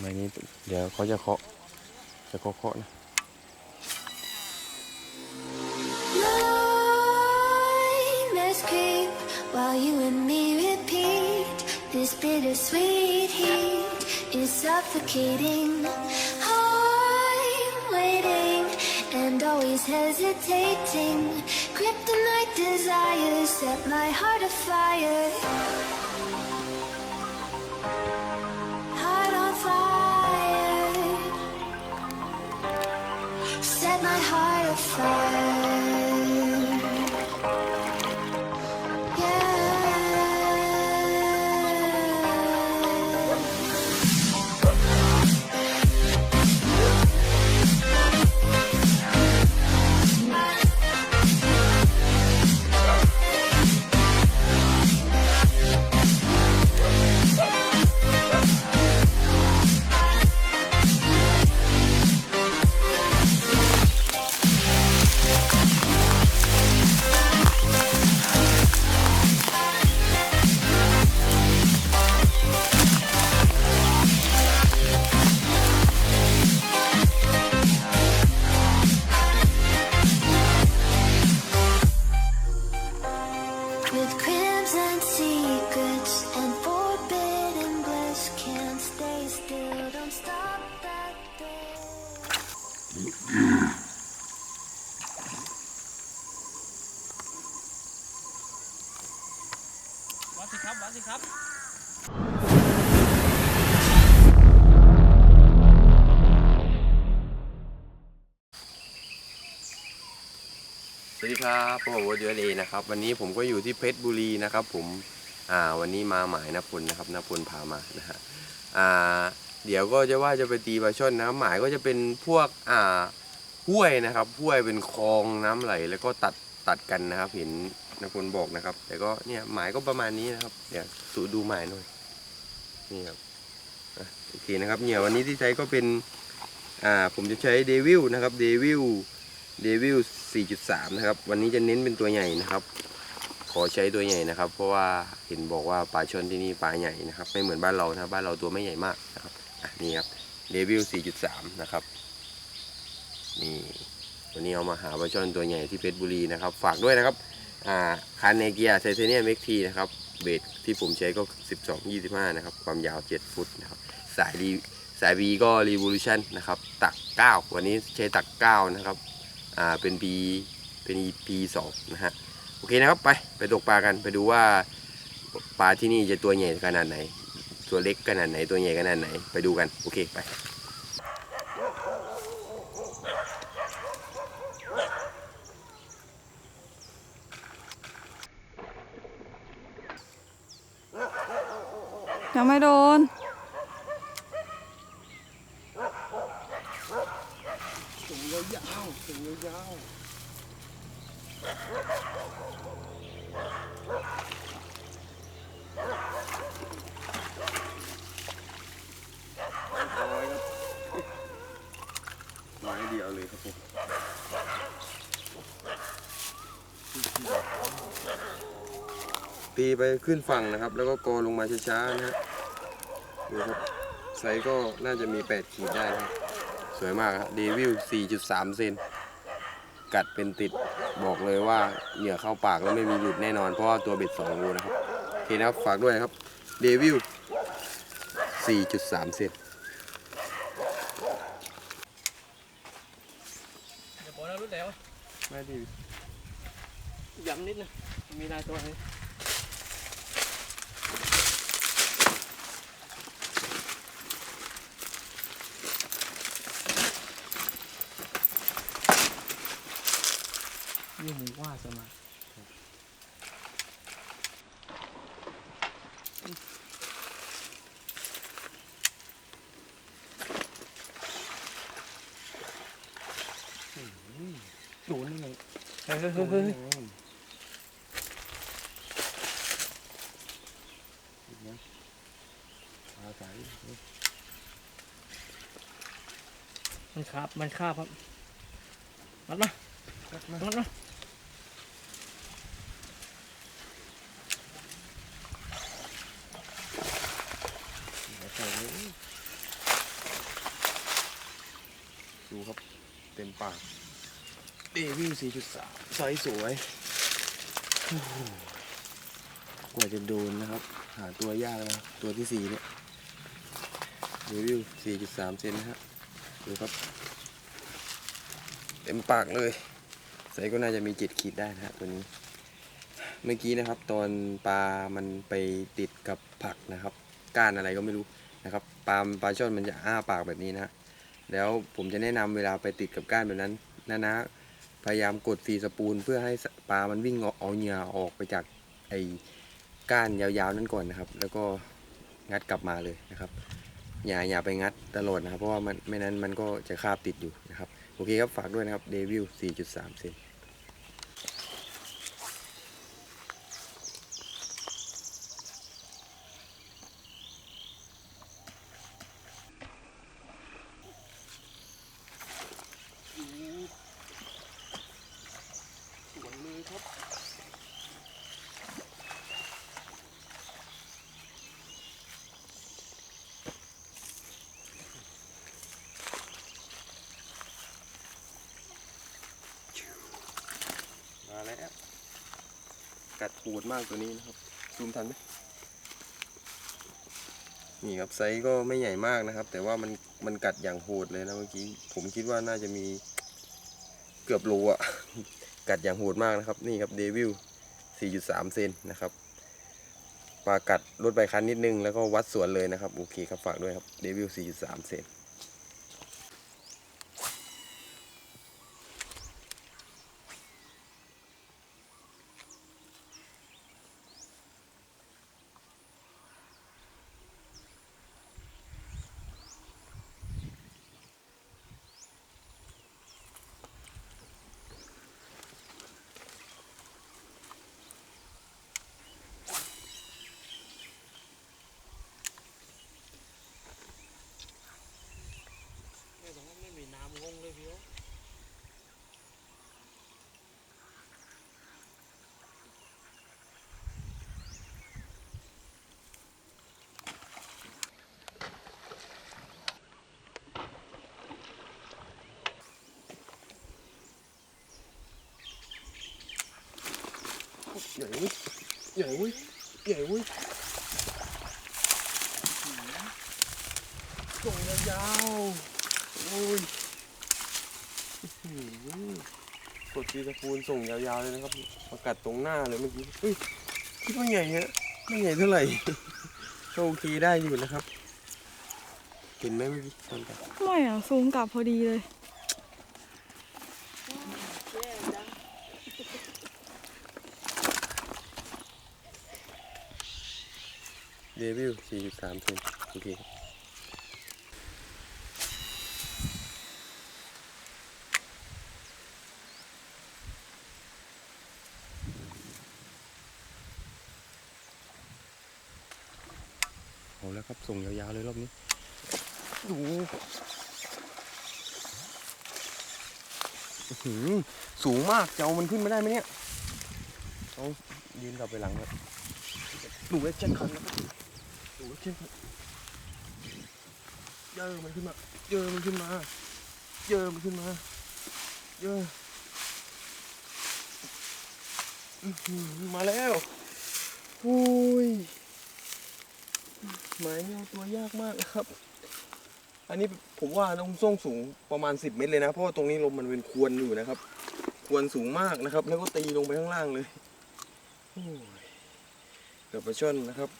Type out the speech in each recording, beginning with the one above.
ไม้นี้เดี๋ยวเขาจะเคาะ จะเคาะเคาะนะ สิครับวัดสิครับสวัสดีครับผมวัวเดือเลนะครับ วันนี้ผมก็อยู่ที่เพชรบุรีนะครับ ผมอ่าวันนี้มาหมายนพลนะครับนพลพามานะฮะอ่าเดี๋ยวก็จะว่าจะไปตีปลาช่อนนะหมายก็จะเป็นพวกอ่าห้วยนะครับห้วยเป็นคลองน้ำไหล แล้วก็ตัดตัดกันนะครับ เห็น นพลบอกนะครับ แต่ก็เนี่ยหมายก็ประมาณนี้นะครับ เดี๋ยวสูดูหมายหน่อย นี่ครับโอเคนะครับ เนี่ยวันนี้ที่ใช้ก็เป็น อ่า ผมจะใช้เดวิลนะครับ เดวิล เดวิล 4.3 นะครับ วันนี้จะเน้นเป็นตัวใหญ่นะครับ ขอใช้ตัวใหญ่นะครับ เพราะว่าเห็นบอกว่าปลาชนที่นี่ปลาใหญ่นะครับ ไม่เหมือนบ้านเรานะบ้านเราตัวไม่ใหญ่มากนะครับ อะนี่ครับ เดวิล 4.3 นะครับ นี่วันนี้เอามาหาปลาช่อนตัวใหญ่ที่เพชรบุรีนะครับ ฝากด้วยนะครับ คานเนเกียไทเทเนียมเอ็กทีนะครับเบสที่ผมใช้ก็ 12 25 นะครับ ความยาว 7 ฟุตนะครับ สายรีสาย B ก็ Revolution นะครับ ตัก 9 วันนี้ใช้ตัก 9 นะครับ อ่า เป็น B เป็น EP 2นะฮะ โอเคนะครับ ไป ไปตกปลากัน ไปดูว่าปลาที่นี่จะตัวใหญ่ขนาดไหน ตัวเล็กขนาดไหน ตัวใหญ่ขนาดไหน ไปดูกัน โอเค ไป ยังไม่โดนไม้เดียวเลยครับผมตีไปขึ้นฝั่งนะครับ แล้วก็กอลงมาช้าๆนะฮะ ดูครับไซส์ก็น่าจะมี 8 ขีดได้ครับ สวยมากครับเดวิล 4.3 เซน กัดเป็นติดบอกเลยว่าเหยื่อเข้าปากแล้วไม่มีหลุดแน่นอน เพราะว่าตัวเบ็ด2รูนะครับ โอเคนะครับ ฝากด้วยนะครับเดวิล 4.3 เซนเดี๋ยวบอกแล้วรู้แล้วไม่ดีย้ำนิดนึงมีลายตัวไหน นี่หมูว่าสมาโดนนี่ไงเฮ้ยเฮ้ยเฮ้ยเฮ้ยมันคาบมันคาบครับ มัดมา มัดมา เดูครับ เต็มปากเดวิลสี่จุดสามไซส์สวยกว่าจะโดนนะครับ หาตัวยากนะครับตัวที่สี่เนี่ยเดวิลสี่จุดสามเซนนะฮะดูครับ เต็มปากเลยไซส์ก็น่าจะมีเจ็ดขีดได้นะฮะตัวนี้ เมื่อกี้นะครับ ตอนปลามันไปติดกับผักนะครับ ก้านอะไรก็ไม่รู้นะครับ ปลาปลาช่อนมันจะอ้าปากแบบนี้นะฮะ แล้วผมจะแนะนำเวลาไปติดกับก้านแบบนั้นนะนะพยายามกดฟีสปูลเพื่อให้ปลามันวิ่งเอาเอาเหงื่อออกไปจากไอ้ก้านยาวๆนั้นก่อนนะครับ แล้วก็งัดกลับมาเลยนะครับอย่าอย่าไปงัดตลอดนะครับ เพราะว่ามันไม่นั้นมันก็จะคาบติดอยู่นะครับ โอเคครับ ฝากด้วยนะครับเดวิล4.3 เซน สวนเลยครับ มาแล้ว กัดปูดมากตัวนี้นะครับซูมทันไหมนี่ครับไซส์ก็ไม่ใหญ่มากนะครับ แต่ว่ามันมันกัดอย่างโหดเลยนะเมื่อกี้ผมคิดว่าน่าจะมีเกือบโลอะกัดอย่างโหดมากนะครับ นี่ครับเดวิล 4.3 เซนนะครับปากัดลดใบคันนิดนึงแล้วก็วัดสวนเลยนะครับ โอเคครับฝากด้วยครับเดวิล 4.3 เซน ใหญ่เว้ยใหญ่เว้ยใหญ่เว้ยส่งยาวๆโอ้ยหือหือกดตีตะปูนส่งยาวๆเลยนะครับมากัดตรงหน้าเลยเมื่อกี้เฮ้ยคิดว่าใหญ่ฮะไม่ใหญ่เท่าไหร่ก็โอเคได้อยู่นะครับ เห็นไหมเมื่อกี้ตอนกัดไม่อะซูมกลับพอดีเลย เดวิล4.3เซนโอเคเอาแล้วครับ ส่งยาวๆเลยรอบนี้ดูหือสูงมากจะเอามันขึ้นไมาได้ไหมเนี่ยเอายืนกลับไปหลังครับดูเวชเช่นคันนะครับ เช่นกันเยอะมันขึ้นมา เยอะมันขึ้นมา เยอะมันขึ้นมา เยอะมาแล้วโอ้ยหมายเนี่ยตัวยากมากนะครับ อันนี้ผมว่าต้องส่งสูงประมาณ 10 เมตรเลยนะ เพราะว่าตรงนี้ลมมันเป็นควรอยู่นะครับ ควรสูงมากนะครับ แล้วก็ตีลงไปข้างล่างเลยโอ้ยเกือบไปชนนะครับ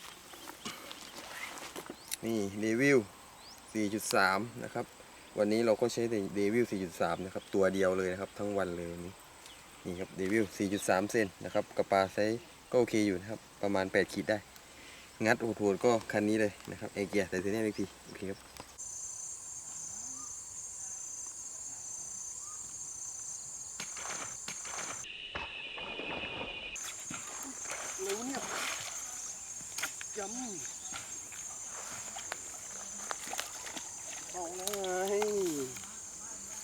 นี่เดวิล4.3 นะครับ วันนี้เราก็ใช้เดวิล4.3 นะครับ ตัวเดียวเลยนะครับ ทั้งวันเลยนี้นี่ครับเดวิล4.3 เซนนะครับกระปาไซส์ก็โอเคอยู่นะครับ ประมาณ 8 ขีดได้ งัดโหดๆก็คันนี้เลยนะครับเอเกียแต่เซนเนียอีกทีโอเคครับ อะไรวะเนี่ยจำเอาแล้วไง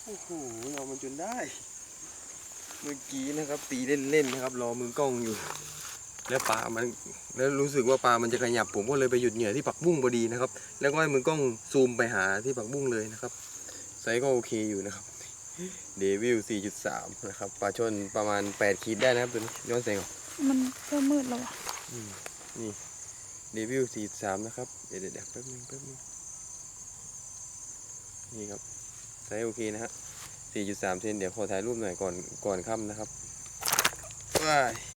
โอ้โหเอามัน จนได้ เมื่อกี้นะครับ ตีเล่นๆนะครับ รอมือกล้องอยู่ แล้วปลามันแล้วรู้สึกว่าปลามันจะขยับผมก็เลยไปหยุดเหยื่อที่ปักบุ้งพอดีนะครับ แล้วก็ให้มือกล้องซูมไปหาที่ปักบุ้งเลยนะครับซส์ก็โอเคอยู่นะครับเดวิล 4.3 นะครับปลาช่อนประมาณ 8ขีดได้นะครับตัวนี้ย้อนแสงออกมันเริ่มมืดแล้วอะนี่เดวิล 4.3 นะครับ เดี๋ยวเดี๋ยวเดี๋ยวแป๊บนึงแป๊บนึงนี่ครับไซส์โอเคนะฮะ 4.3เซนเดี๋ยวขอถ่ายรูปหน่อยก่อนก่อนค่ำนะครับว้าย